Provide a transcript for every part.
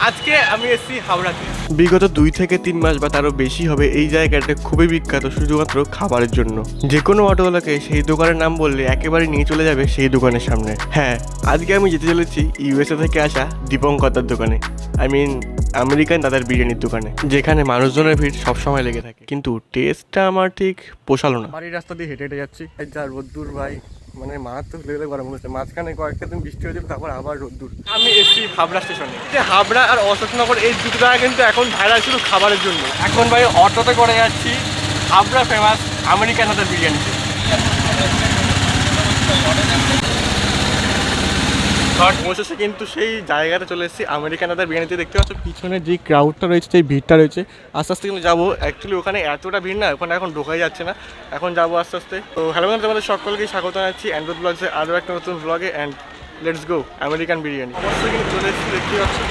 আজকে আমি এসেছি হাওড়াতে। বিগত দুই থেকে তিন মাস বা তারও বেশি হবে এই জায়গাটা খুবই বিখ্যাত শুধুমাত্র খাবারের জন্য। যে কোনো অটোওয়ালাকে সেই দোকানের নাম বললে একেবারে নিয়ে চলে যাবে সেই দোকানের সামনে। হ্যাঁ আজকে আমি যেতে চলেছি ইউএসএ থেকে আসা দীপঙ্কতার দোকানে। আই মিন আমেরিকান দাদার বিরিয়ানির দোকানে যেখানে মানুষজনের ভিড় সবসময় লেগে থাকে। কিন্তু টেস্টটা আমার ঠিক পোষালো না। বাড়ির রাস্তা দিয়ে হেঁটে হেঁটে যাচ্ছি। যা রোদ্দুর ভাই মানে মারাত্মক লেভেলে গরম হচ্ছে। মাঝখানে কয়েকটা দিন বৃষ্টি হয়েছিল তারপর আবার রোদ্দুর। আমি এসছি হাবড়া স্টেশনে। যে হাবড়া আর অশোকনগর এই দুটো জায়গা কিন্তু এখন ভাইরাল শুধু খাবারের জন্য। এখন ভাই অটোতে করে যাচ্ছি হাবড়া ফেমাস আমেরিকান হাতের বিরিয়ানিতে অবশেষে কিন্তু সেই জায়গাটা চলে এসেছি আমেরিকান হাতের বিরিয়ানিতে। দেখতে পাচ্ছ পিছনে যে ক্রাউডটা রয়েছে যে ভিড়টা রয়েছে আস্তে আস্তে কিন্তু যাব। অ্যাকচুয়ালি ওখানে এতটা ভিড় না ওখানে এখন ঢোকাই যাচ্ছে না। এখন যাব আস্তে আস্তে। তো হ্যালো বন্ধুরা, তোমাদের সকলকে স্বাগত জানাচ্ছি। অ্যান্ড্রয়েড ব্লগসে আরও একটা নতুন ব্লগে and let's go American biryani. অবশ্যই কিন্তু চলে এসেছি দেখতে পাচ্ছি।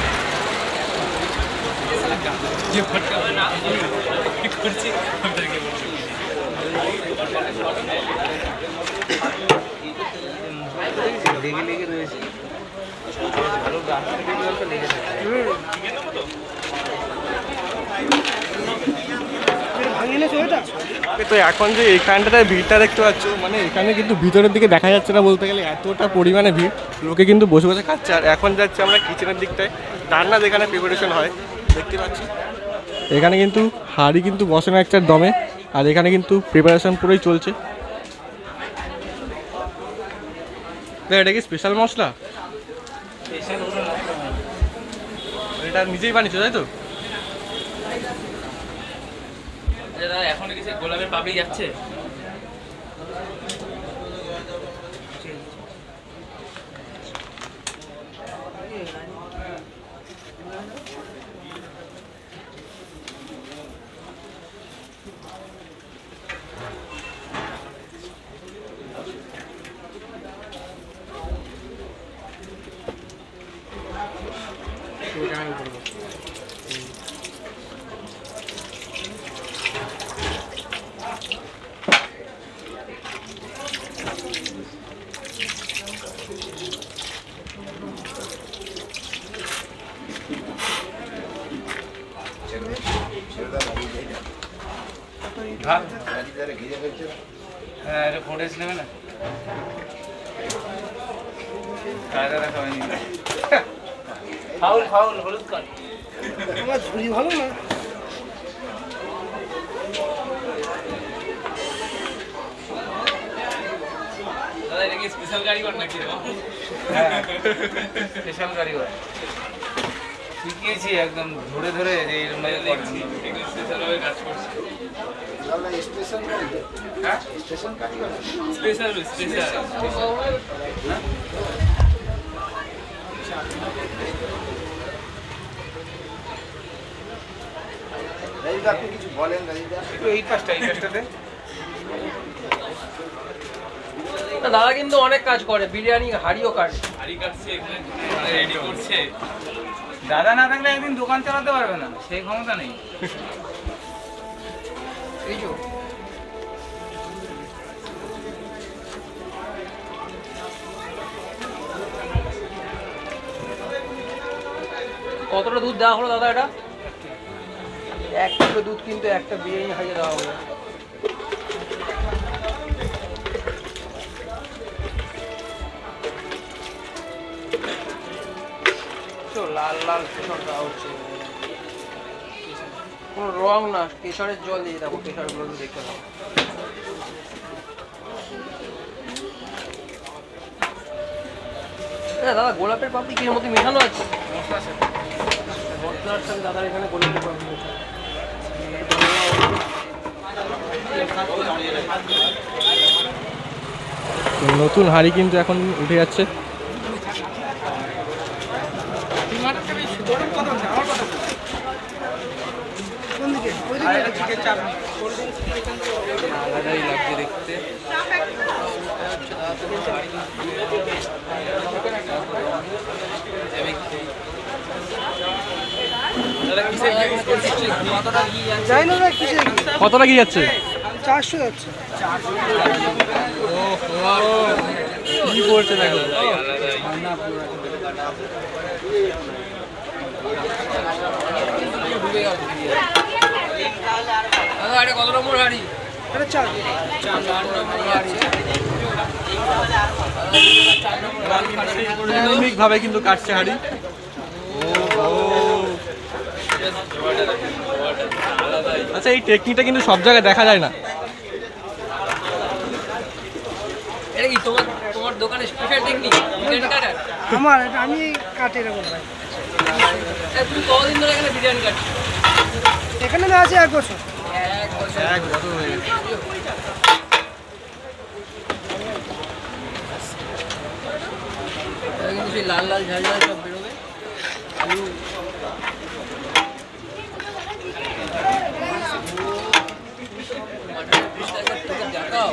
তো এখন যে এইখানটাতে ভিড়টা দেখতে পাচ্ছ মানে এখানে কিন্তু ভিতরের দিকে দেখা যাচ্ছে না বলতে গেলে, এতটা পরিমাণে ভিড়। লোকে কিন্তু বসে বসে খাচ্ছে। আর এখন যাচ্ছে আমরা কিচেনের দিকটায়। রান্না যেখানে প্রিপারেশন হয় দেখতে পাচ্ছি। এখানে কিন্তু হাড়ি কিন্তু বসে না একটা দমে আর এখানে কিন্তু প্রিপারেশন পুরোই চলছে। এটা কি স্পেশাল মশলা? এটা নিজেই বানিয়েছো তাই তো? আচ্ছা এখন কি গোলাপের পাপড়ি যাচ্ছে? ভাব হ্যাঁ এটা ফোটেজ নেবে না কায়দা রাখা হয়নি ফাউল ফাউল হলুদ কর। আমার ঝুড়ি ভালো না। স্পেশাল গাড়ি কর নাকি স্পেশাল গাড়ি কর শিখিয়েছি একদম ধরে ধরে যে এরকম ভাবে দেখছি স্পেশাল কাজ করছি। হ্যাঁ? স্পেশাল স্পেশাল একটু এই পাশটা এই পাশটাতে। দাদা কিন্তু অনেক কাজ করে বিরিয়ানি হাড়িও কাটে হাড়ি কাটছে রেডি করছে। দাদা না থাকলে একদিন দোকান চালাতে পারবে না সেই ক্ষমতা নেই। এই যে কতটা দুধ দেওয়া হলো দাদা এটা? এক কিলো দুধ কিন্তু একটা বিরিয়ানি হারিয়ে দেওয়া তো লাল লাল কেশর দেওয়া হচ্ছে। কোনো রং না কেশরের জল দিয়ে দেখো কেশরগুলো দেখতে হ্যাঁ দাদা, গোলাপের পাপড়ি কি এর মধ্যে মেশানো আছে? মশলার সাথে দাদার এখানে গোলাপের পাপড়ি মেশানো নতুন হাড়ি কিন্তু এখন উঠে যাচ্ছে। কতটা কি যাচ্ছে? চারশো যাচ্ছে। কি দেখো? দাদা কত নম্বর গাড়ি? এটা চার। চার নম্বর গাড়ি ভাবে কিন্তু কাটছে হাড়ি আচ্ছা এই টেকনিকটা কিন্তু সব জায়গায় দেখা যায় না এটা কি তোমার তোমার দোকানের স্পেশাল টেকনিক বিরিয়ানি কাটার? আমার আমি কাটে এরকম ভাই। তা তুমি কতদিন ধরে এখানে বিরিয়ানি কাটছো? এখানে না আছে এক বছর। এক বছর। এক বছর হয়ে গেছে। লাল লাল ঝাল ঝাল সব বেরোবে। আলু মাটনের পিসটা একবার তোকে দেখাও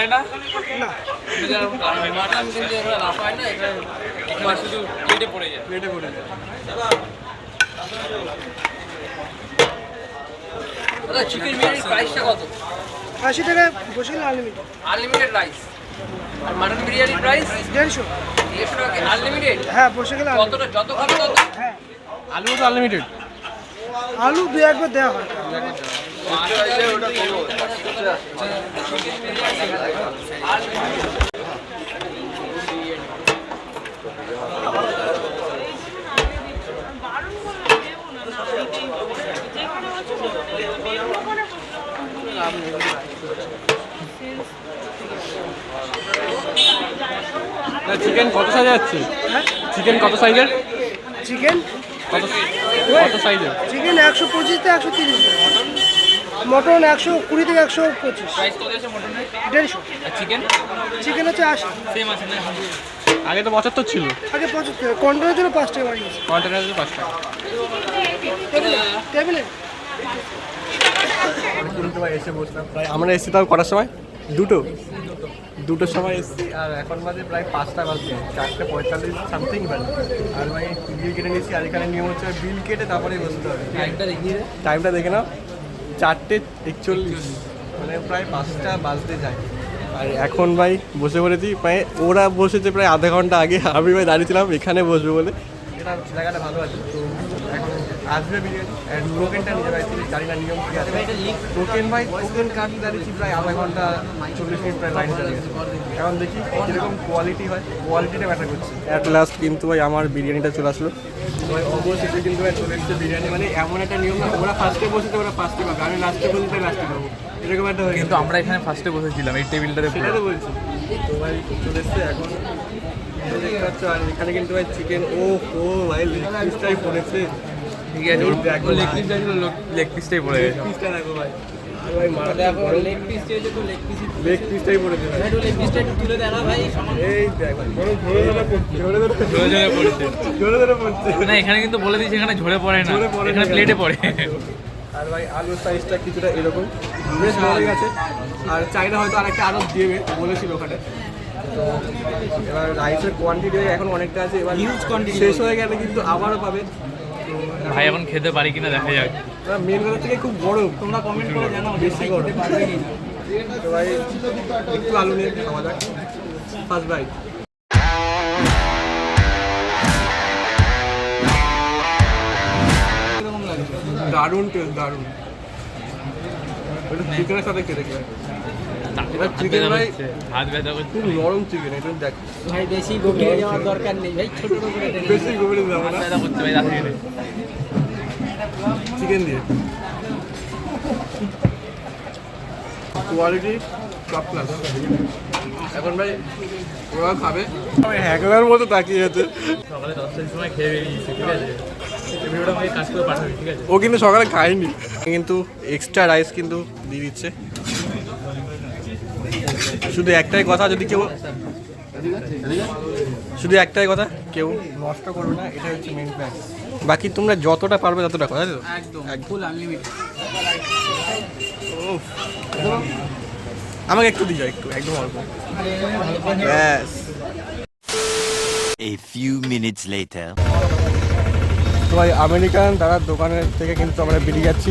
লাফায় না? মাটন কিন্তু এগুলো লাফায় না। এটা শুধু কেটে পড়ে যায়। প্লেটে পড়ে যায় দাদা চিকেন বিরিয়ানির প্রাইসটা কত? আশি টাকা বসে আনলিমিটেড আনলিমিটেড রাইস আর মাটন বিরিয়ানির প্রাইস দেড়শো। দেড়শো টাকা আনলিমিটেড হ্যাঁ বসে গেলে unlimited। কতটা? যত খাবে তত। হ্যাঁ। আলু তো আনলিমিটেড আলু দু একবার দেওয়া হয়। চিকেন কত সাইজে যাচ্ছে চিকেন কত সাইজের চিকেন কত কত সাইজের চিকেন একশো পঁচিশ থেকে একশো তিরিশ মটন একশো কুড়ি থেকে একশো পঁচিশ। দেড়শো। চিকেন চিকেন হচ্ছে আশি। সেম আছে আগে তো পঁচাত্তর ছিল। আগে পঁচাত্তর কন্ট্রোলের জন্য পাঁচ টাকা বাড়িয়েছে কন্টেনারে পাঁচ টাকা। টেবিলে এসে বসলাম প্রায় আমরা এসেছি তাও কটার সময়? দুটো। দুটোর সময় এসেছি আর এখন বাজে প্রায় পাঁচটা বাজছে চারটে পঁয়তাল্লিশ সামথিং বাজে। আর ভাই বিল কেটে নিয়েছি আর এখানে নিয়ম হচ্ছে বিল কেটে তারপরে বসতে হবে। টাইমটা দেখিয়ে টাইমটা দেখে নাও। চারটে একচল্লিশ। মানে প্রায় পাঁচটা বাজতে যায়। আর এখন ভাই বসে পড়েছি প্রায় ওরা বসেছে প্রায় আধা ঘণ্টা আগে আমি ভাই দাঁড়িয়েছিলাম এখানে বসবো বলে। এটা জায়গাটা ভালো আছে তো এখন আসবে বিরিয়ানি টোকেনটা নিজে পাইছি জানি না নিয়ম কি আছে। টোকেন ভাই টোকেন কার্ড দাঁড়িয়েছি প্রায় আধা ঘণ্টা চল্লিশ মিনিট প্রায় লাইন দাঁড়িয়েছে এখন দেখি কীরকম কোয়ালিটি হয় কোয়ালিটিটা ম্যাটার করছে। অ্যাট লাস্ট কিন্তু ভাই আমার বিরিয়ানিটা চলে আসলো। ভাই অবশ্যই কিন্তু ভাই চলে এসছে বিরিয়ানি মানে এমন একটা নিয়ম না ওরা ফার্স্টে বসেছে ওরা ফার্স্টে পাবে আমি লাস্টে বলতে লাস্টে পাবো এরকম একটা হয়ে কিন্তু আমরা এখানে ফার্স্টে বসেছিলাম এই টেবিলটারে সেটা তো বলছি। তো ভাই চলে এসছে এখন এখানে কিন্তু ভাই চিকেন ও ও ভাই লেগ পিসটাই পড়েছে। ঠিক আছে লেগ ভাই। পিসটা ছিল লেগ পিসটাই পড়ে গেছে। পিসটা দেখো ভাই। লেগ পিসটাই না এখানে কিন্তু বলে দিয়েছে এখানে ঝরে পড়ে না। এখানে প্লেটে পড়ে। আর ভাই আলুর সাইজটা কিছুটা এরকম। বেশ ভালোই গেছে আর চাইনা হয়তো আরেকটা আরও দেবে বলেছিল ওখানে। তো এবার রাইসের কোয়ান্টিটি এখন অনেকটা আছে। এবার হিউজ কোয়ান্টিটি শেষ হয়ে গেলে কিন্তু আবারও পাবে। ভাই এখন খেতে পারি কিনা দেখা যাক। মেন কথা থেকে খুব গরম তোমরা কমেন্ট করে জানাও বেশি তো ভাই একটু আলু নিয়ে খাওয়া যাক। ফার্স্ট বাইট দারুণ টেস্ট দারুণ। ওটা চিকেনের সাথে খেতে গেলে। এবার চিকেন ভাই হাত ব্যথা করছে। খুব নরম চিকেন এটা দেখ। ভাই বেশি গভীরে যাওয়ার দরকার নেই। ভাই ছোট ছোট করে বেশি গভীরে যাব না। ব্যথা করছে ভাই দাঁড়িয়ে গেলে। চিকেন দিয়ে। কোয়ালিটি টপ ক্লাস এখন ভাই ওরা খাবে। হ্যাকলার মতো তাকিয়ে আছে। সকালে দশটার সময় খেয়ে বেরিয়েছি ঠিক আছে? ঠিক ও কিন্তু সকালে খায়নি। কিন্তু এক্সট্রা রাইস কিন্তু দিয়ে দিচ্ছে। শুধু একটাই কথা যদি কেউ শুধু একটাই কথা কেউ নষ্ট করবে না এটা হচ্ছে মেন প্ল্যান বাকি তোমরা যতটা পারবে ততটা করো একদম ফুল আনলিমিটেড আমাকে একটু দিয়ে যাও একটু একদম অল্প। ব্যাস। A few minutes later. তো ভাই আমেরিকান দাদার দোকানের থেকে কিন্তু আমরা বেরিয়ে যাচ্ছি।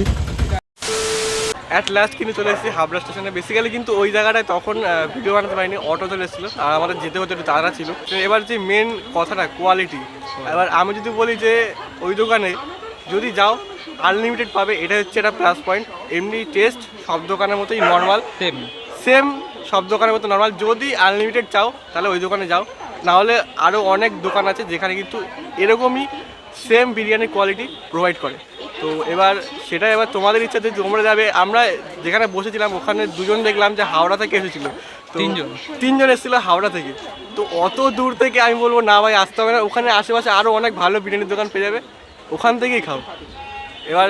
অ্যাট লাস্ট কিন্তু চলে এসেছি হাবড়া স্টেশনে। বেসিক্যালি কিন্তু ওই জায়গাটায় তখন ভিডিও বানাতে পারিনি অটো চলে এসেছিল। আর আমাদের যেতে হতে একটু তাড়া ছিল। তো এবার যে মেন কথাটা কোয়ালিটি এবার আমি যদি বলি যে ওই দোকানে যদি যাও আনলিমিটেড পাবে এটা হচ্ছে একটা প্লাস পয়েন্ট এমনি টেস্ট সব দোকানের মতোই নর্মাল সেম সেম সব দোকানের মতো নর্মাল যদি আনলিমিটেড চাও তাহলে ওই দোকানে যাও। নাহলে আরও অনেক দোকান আছে যেখানে কিন্তু এরকমই সেম বিরিয়ানির কোয়ালিটি প্রোভাইড করে। তো এবার সেটা এবার তোমাদের ইচ্ছা যে তোমরা যাবে আমরা যেখানে বসেছিলাম ওখানে দুজন দেখলাম যে হাওড়া থেকে এসেছিল। তিনজন? তিনজন এসেছিল হাওড়া থেকে। তো অত দূর থেকে আমি বলব না ভাই আসতে হবে না। ওখানে আশেপাশে আরও অনেক ভালো বিরিয়ানির দোকান পেয়ে যাবে। ওখান থেকেই খাও। এবার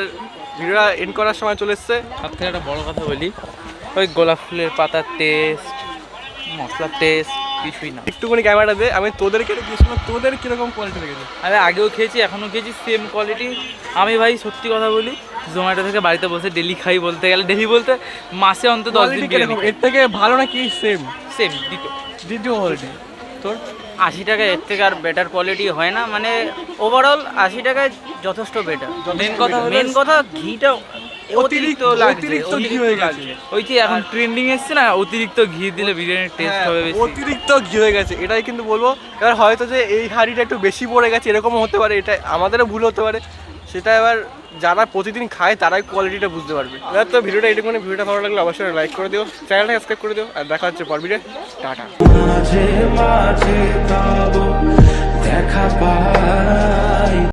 ভিডিওটা এন্ড করার সময় চলে এসছে। সব থেকে একটা বড় কথা বলি ওই গোলাপ ফুলের পাতার টেস্ট মশলার টেস্ট কিছুই না। একটুখানি ক্যামেরাটা দে আমি তোদেরকে দিয়েছিলাম তোদের কীরকম কোয়ালিটি লেগেছে? আমি আগেও খেয়েছি এখনও খেয়েছি সেম কোয়ালিটি আমি ভাই সত্যি কথা বলি জোম্যাটো থেকে বাড়িতে বসে ডেলি খাই বলতে গেলে ডেলি বলতে মাসে অন্তত দশ দিন কোয়ালিটি এর থেকে ভালো নাকি সেম সেম দিত দ্বিতীয় কোয়ালিটি তোর? আশি টাকা এর থেকে আর বেটার কোয়ালিটি হয় না মানে ওভারঅল আশি টাকায় যথেষ্ট বেটার মেন কথা মেন কথা ঘিটা অতিরিক্ত অতিরিক্ত ঘি হয়ে গেছে। ওই যে এখন ট্রেন্ডিং এসছে না অতিরিক্ত ঘি দিলে বিরিয়ানির টেস্ট হ্যাঁ, হবে বেশি। অতিরিক্ত ঘি হয়ে গেছে এটাই কিন্তু বলব। এবার হয়তো যে এই হাঁড়িটা একটু বেশি পড়ে গেছে এরকমও হতে পারে এটা আমাদেরও ভুল হতে পারে। সেটা এবার যারা প্রতিদিন খায় তারাই কোয়ালিটিটা বুঝতে পারবে। এবার তো ভিডিওটা এটুকুনি ভিডিওটা ভালো লাগলে অবশ্যই লাইক করে দিও চ্যানেলটা সাবস্ক্রাইব করে দিও আর দেখা হচ্ছে পর ভিডিও টাটা। মাঝে মাঝে পাবো দেখা পাই।